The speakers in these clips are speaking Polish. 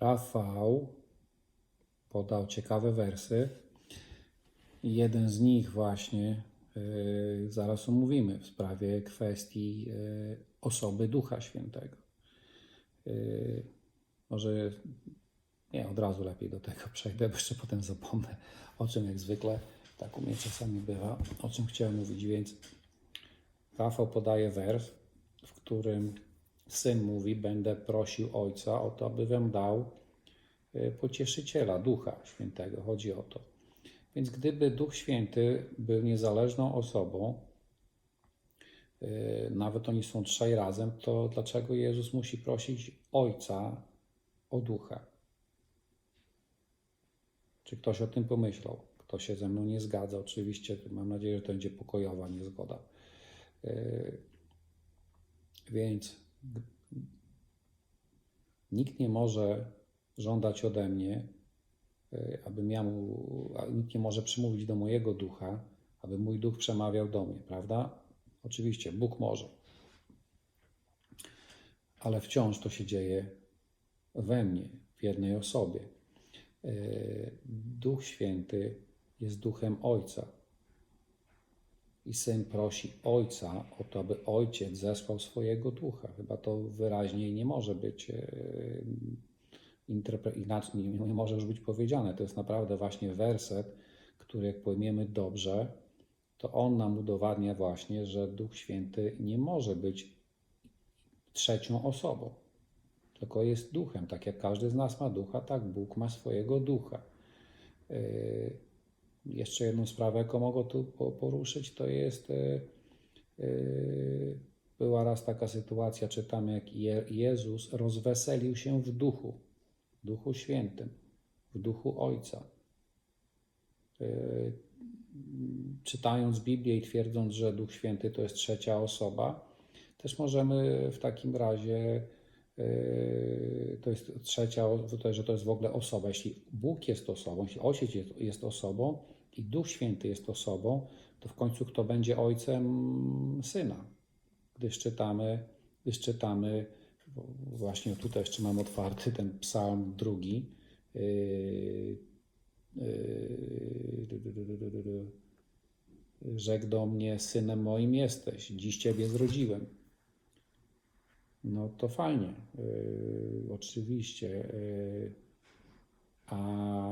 Rafał podał ciekawe wersy. Jeden z nich właśnie y, zaraz omówimy w sprawie kwestii y, osoby Ducha Świętego. Y, może nie, od razu lepiej do tego przejdę, bo jeszcze potem zapomnę, o czym jak zwykle, tak u mnie czasami bywa, o czym chciałem mówić, więc Rafał podaje wers, w którym syn mówi, będę prosił ojca o to, aby wam dał y, pocieszyciela, Ducha Świętego, chodzi o to. Więc gdyby Duch Święty był niezależną osobą, y, nawet oni są trzej razem, to dlaczego Jezus musi prosić Ojca o Ducha? Czy ktoś o tym pomyślał? Kto się ze mną nie zgadza? Oczywiście mam nadzieję, że to będzie pokojowa niezgoda. Yy, Więc nikt nie może żądać ode mnie, yy, abym ja mu, nikt nie może przemówić do mojego ducha, aby mój duch przemawiał do mnie, prawda? Oczywiście, Bóg może. Ale wciąż to się dzieje we mnie, w jednej osobie. Yy, Duch Święty jest duchem Ojca. I syn prosi Ojca o to, aby Ojciec zesłał swojego ducha. Chyba to wyraźniej nie może być, interpre- inaczej nie, nie może już być powiedziane. To jest naprawdę właśnie werset, który jak pojmiemy dobrze, to on nam udowadnia właśnie, że Duch Święty nie może być trzecią osobą tylko jest duchem. Tak jak każdy z nas ma ducha, tak Bóg ma swojego ducha. Jeszcze jedną sprawę, jaką mogę tu po- poruszyć, to jest. yy, yy, Była raz taka sytuacja, czytamy, jak Je- Jezus rozweselił się w duchu, w duchu świętym, w duchu Ojca. Yy, Czytając Biblię i twierdząc, że Duch Święty to jest trzecia osoba, też możemy w takim razie to jest trzecia, że to jest w ogóle osoba. Jeśli Bóg jest osobą, jeśli Ojciec jest osobą i Duch Święty jest osobą, to w końcu kto będzie ojcem syna? Gdyż czytamy, gdyż czytamy właśnie tutaj jeszcze mam otwarty ten psalm drugi. Yy, yy, Rzekł do mnie, synem moim jesteś, dziś Ciebie zrodziłem. No to fajnie, yy, oczywiście. A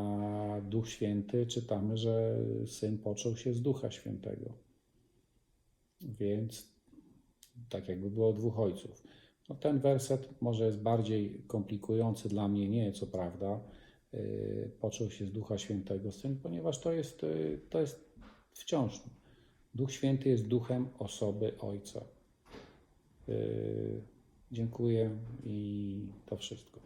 Duch Święty czytamy, że syn począł się z Ducha Świętego. Więc tak jakby było dwóch ojców. No ten werset może jest bardziej komplikujący dla mnie, nie co prawda. Yy, począł się z Ducha Świętego syn, ponieważ to jest, yy, to jest wciąż. Duch Święty jest duchem osoby Ojca. Yy, Dziękuję i to wszystko.